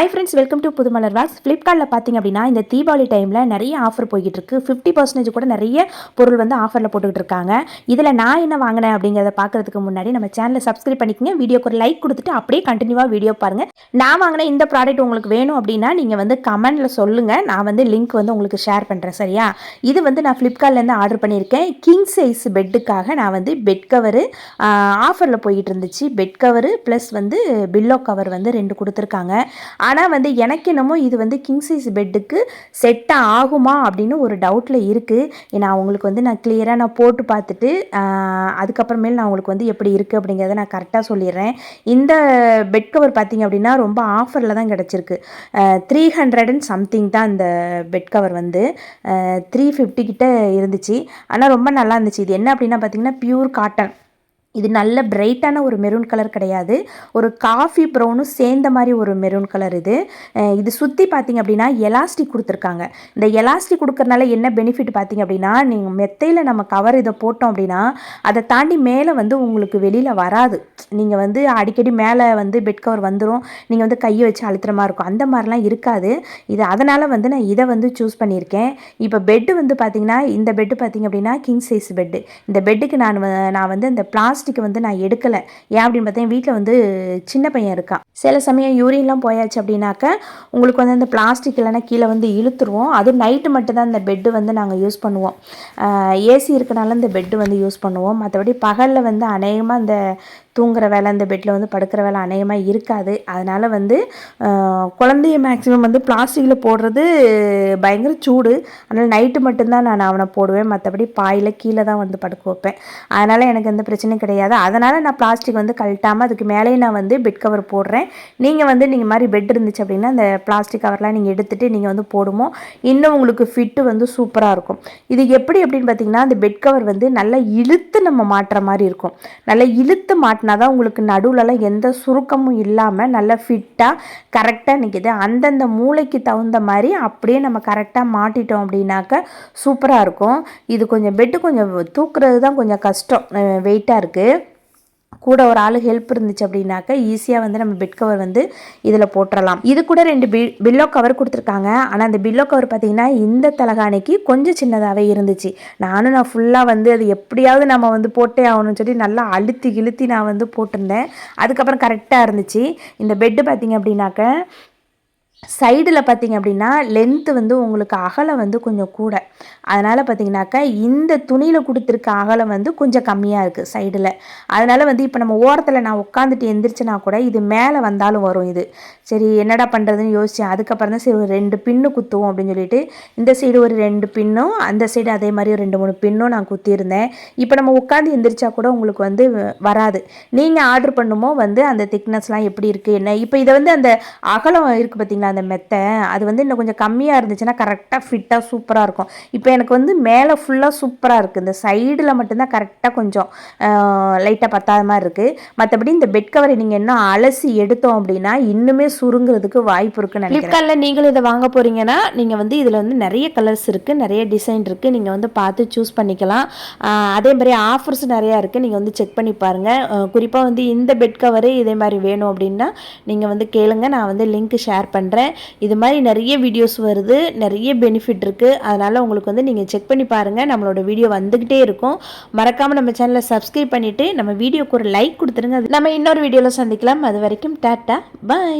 Hi friends welcome to Pudhumalar vlogs ஃப்ளிப்கார்ட்டில் பார்த்திங்க அப்படின்னா இந்த தீபாவளி டைமில் நிறைய ஆஃபர் போய்கிட்டு இருக்கு ஃபிஃப்டி பர்சன்டேஜ் கூட நிறைய பொருள் வந்து ஆஃபரில் போட்டுக்கிட்டு இருக்காங்க. இதில் நான் என்ன வாங்கினேன் அப்படிங்கிறத பார்க்கறதுக்கு முன்னாடி நம்ம சேனலை சப்ஸ்கிரைப் பண்ணிக்கங்க. வீடியோக்கு ஒரு லைக் கொடுத்துட்டு அப்படியே கண்டினியூவாக வீடியோ பாருங்கள் நான் வாங்கின இந்த ப்ராடக்ட் உங்களுக்கு வேணும் அப்படின்னா நீங்கள் வந்து கமெண்டில் சொல்லுங்கள் நான் வந்து லிங்க் வந்து உங்களுக்கு ஷேர் பண்ணுறேன் சரியா? இது வந்து நான் ஃப்ளிப்கார்ட்லேருந்து ஆர்டர் பண்ணியிருக்கேன். கிங் சைஸ் பெட்டுக்காக நான் வந்து பெட் கவரு ஆஃபரில் போயிட்டு இருந்துச்சு. பெட் கவரு ப்ளஸ் வந்து பில்லோ கவர் வந்து ரெண்டு கொடுத்துருக்காங்க. ஆனால் வந்து எனக்கு என்னமோ இது வந்து கிங் சைஸ் பெட்டுக்கு செட் ஆகுமா அப்படின்னு ஒரு டவுட்டில் இருக்குது ஏன்னா அவங்களுக்கு வந்து நான் கிளியராக நான் போட்டு பார்த்துட்டு அதுக்கப்புறமேல் நான் உங்களுக்கு வந்து எப்படி இருக்குது அப்படிங்கிறத நான் கரெக்டாக சொல்லிடுறேன். இந்த பெட் கவர் பார்த்தீங்க அப்படின்னா ரொம்ப ஆஃபரில் தான் கிடச்சிருக்கு. த்ரீ ஹண்ட்ரட் அண்ட் சம்திங் தான் இந்த பெட் கவர் வந்து. த்ரீ ஃபிஃப்டி கிட்ட இருந்துச்சு. ஆனால் ரொம்ப நல்லா இருந்துச்சு. இது என்ன அப்படின்னா பார்த்தீங்கன்னா பியூர் காட்டன் இது நல்ல பிரைட்டான ஒரு மெரூன் கலர் கிடையாது. ஒரு காஃபி ப்ரௌனும் சேர்ந்த மாதிரி ஒரு மெரூன் கலர் இது. இது சுற்றி பார்த்தீங்க அப்படின்னா எலாஸ்டிக் கொடுத்துருக்காங்க. இந்த எலாஸ்டிக் கொடுக்கறனால என்ன பெனிஃபிட் பார்த்தீங்க அப்படின்னா நீங்கள் மெத்தையில் நம்ம கவர் இதை போட்டோம் அப்படின்னா அதை தாண்டி மேலே வந்து உங்களுக்கு வெளியில் வராது. நீங்கள் வந்து அடிக்கடி மேலே வந்து பெட் கவர் வந்துடும் நீங்கள் வந்து கையை வச்சு அழுத்துற மாதிரி இருக்கும். அந்த மாதிரிலாம் இருக்காது. இது அதனால் வந்து நான் இதை வந்து சூஸ் பண்ணியிருக்கேன். இப்போ பெட்டு வந்து பார்த்திங்கன்னா இந்த பெட்டு பார்த்தீங்க அப்படின்னா கிங் சைஸ் பெட்டு இந்த பெட்டுக்கு நான் வ- நான் வந்து அந்த பிளாஸ் பிளாஸ்டிக் வந்து நான் எடுக்கலை. ஏன் அப்படின்னு பார்த்தீங்கன்னா வீட்டில் வந்து சின்ன பையன் இருக்கான். சில சமயம் யூரின்லாம் போயாச்சு அப்படின்னாக்க உங்களுக்கு வந்து அந்த பிளாஸ்டிக் இல்லைன்னா கீழே வந்து இழுத்துருவோம். அதுவும் நைட்டு மட்டும்தான் இந்த பெட்டு வந்து நாங்கள் யூஸ் பண்ணுவோம். ஏசி இருக்கனால இந்த பெட்டு வந்து யூஸ் பண்ணுவோம். மற்றபடி பகலில் வந்து அநேகமாக இந்த தூங்குற வேலை இந்த பெட்டில் வந்து படுக்கிற வேலை அநேகமாக இருக்காது. அதனால் வந்து குழந்தைய மேக்ஸிமம் வந்து பிளாஸ்டிக்கில் போடுறது பயங்கர சூடு. அதனால் நைட்டு மட்டும்தான் நான் அவனை போடுவேன். மற்றபடி பாயில் கீழே தான் வந்து படுக்க வைப்பேன். அதனால் எனக்கு எந்த பிரச்சனையும் கிடையாது. அதனால் நான் பிளாஸ்டிக் வந்து கழட்டாமல் அதுக்கு மேலேயே நான் வந்து பெட் கவர் போடுறேன். நீங்கள் வந்து நீங்கள் மாதிரி பெட் இருந்துச்சு அப்படின்னா அந்த பிளாஸ்டிக் கவர்லாம் நீங்கள் எடுத்துகிட்டு நீங்கள் வந்து போடுமோ இன்னும் உங்களுக்கு ஃபிட்டு வந்து சூப்பராக இருக்கும். இது எப்படி அப்படின்னு பார்த்தீங்கன்னா அந்த பெட் கவர் வந்து நல்லா இழுத்து நம்ம மாட்டுற மாதிரி இருக்கும். நல்லா இழுத்து மாட்டினா தான் உங்களுக்கு நடுவுலலாம் எந்த சுருக்கமும் இல்லாமல் நல்லா ஃபிட்டாக கரெக்டாக நிற்கிது அந்தந்த மூளைக்கு தகுந்த மாதிரி அப்படியே நம்ம கரெக்டாக மாட்டிட்டோம் அப்படின்னாக்க சூப்பராக இருக்கும். இது கொஞ்சம் பெட்டு கொஞ்சம் தூக்குறது தான் கொஞ்சம் கஷ்டம். வெயிட்டாக இருக்குது கூட ஒரு ஆள் ஹெல்ப் இருந்துச்சு அப்படின்னாக்க ஈஸியாக வந்து நம்ம பெட் கவர் வந்து இதில் போட்டுறலாம். இது கூட ரெண்டு பி பில்லோ கவர் கொடுத்துருக்காங்க. ஆனால் அந்த பில்லோ கவர் பார்த்தீங்கன்னா இந்த தலகாணிக்கு கொஞ்சம் சின்னதாகவே இருந்துச்சு. நானும் நான் ஃபுல்லாக வந்து அது எப்படியாவது நம்ம வந்து போட்டே ஆகணும்னு சொல்லி நல்லா அழுத்தி இழுத்தி நான் வந்து போட்டிருந்தேன். அதுக்கப்புறம் கரெக்டாக இருந்துச்சு. இந்த பெட்டு பார்த்தீங்க அப்படின்னாக்க சைடில் பார்த்தீங்க அப்படின்னா லென்த்து வந்து உங்களுக்கு அகலம் வந்து கொஞ்சம் கூட. அதனால் பார்த்திங்கனாக்கா இந்த துணியில் கொடுத்துருக்க அகலம் வந்து கொஞ்சம் கம்மியாக இருக்குது சைடில் அதனால் வந்து இப்போ நம்ம ஓரத்தில் நான் உட்காந்துட்டு எந்திரிச்சேனா கூட இது மேலே வந்தாலும் வரும் இது. சரி என்னடா பண்ணுறதுன்னு யோசித்தேன் அதுக்கப்புறம் தான் சரி ஒரு ரெண்டு பின்னு குத்துவோம் அப்படின்னு சொல்லிட்டு இந்த சைடு ஒரு ரெண்டு பின்னும் அந்த சைடு அதே மாதிரி ஒரு ரெண்டு மூணு பின்னும் நான் குத்தியிருந்தேன். இப்போ நம்ம உட்காந்து எந்திரிச்சா கூட உங்களுக்கு வந்து வராது. நீங்கள் ஆர்டர் பண்ணுமோ வந்து அந்த திக்னஸ்லாம் எப்படி இருக்குது என்ன? இப்போ இதை வந்து அந்த அகலம் இருக்குது பார்த்திங்களா அந்த மெத்தை அது வந்து இன்னும் கொஞ்சம் கம்மியாக இருந்துச்சுன்னா கரெக்டாக ஃபிட்டாக சூப்பராக இருக்கும். இப்போ எனக்கு வந்து மேலே ஃபுல்லாக சூப்பராக இருக்குது இந்த சைடில் மட்டும்தான் கரெக்டாக கொஞ்சம் லைட்டாக பத்தாத மாதிரி இருக்குது மற்றபடி இந்த பெட் கவரை நீங்கள் இன்னும் அலசி எடுத்தோம் அப்படின்னா இன்னுமே சுருங்குறதுக்கு வாய்ப்பு இருக்குன்னு ஃப்ளிப்கார்ட்டில் நீங்களும் இதை வாங்க போகிறீங்கன்னா நீங்கள் வந்து இதில் வந்து நிறைய கலர்ஸ் இருக்குது நிறைய டிசைன் இருக்குது நீங்கள் வந்து பார்த்து சூஸ் பண்ணிக்கலாம். அதே மாதிரி ஆஃபர்ஸ் நிறையா இருக்குது நீங்கள் வந்து செக் பண்ணி பாருங்கள் குறிப்பாக வந்து இந்த பெட் கவரு இதே மாதிரி வேணும் அப்படின்னா நீங்கள் வந்து கேளுங்க. நான் வந்து லிங்க் ஷேர் பண்ணுறேன் இது மாதிரி நிறைய வீடியோஸ் வருது. நிறைய பெனிஃபிட் இருக்குது அதனால் உங்களுக்கு வந்து நீங்கள் செக் பண்ணி பாருங்கள் நம்மளோட வீடியோ வந்துக்கிட்டே இருக்கும். மறக்காமல் நம்ம சேனலை சப்ஸ்கிரைப் பண்ணிவிட்டு நம்ம வீடியோக்கு ஒரு லைக் கொடுத்துருங்க. அது நம்ம இன்னொரு வீடியோவில் சந்திக்கலாம். அது வரைக்கும் டாட்டா. பை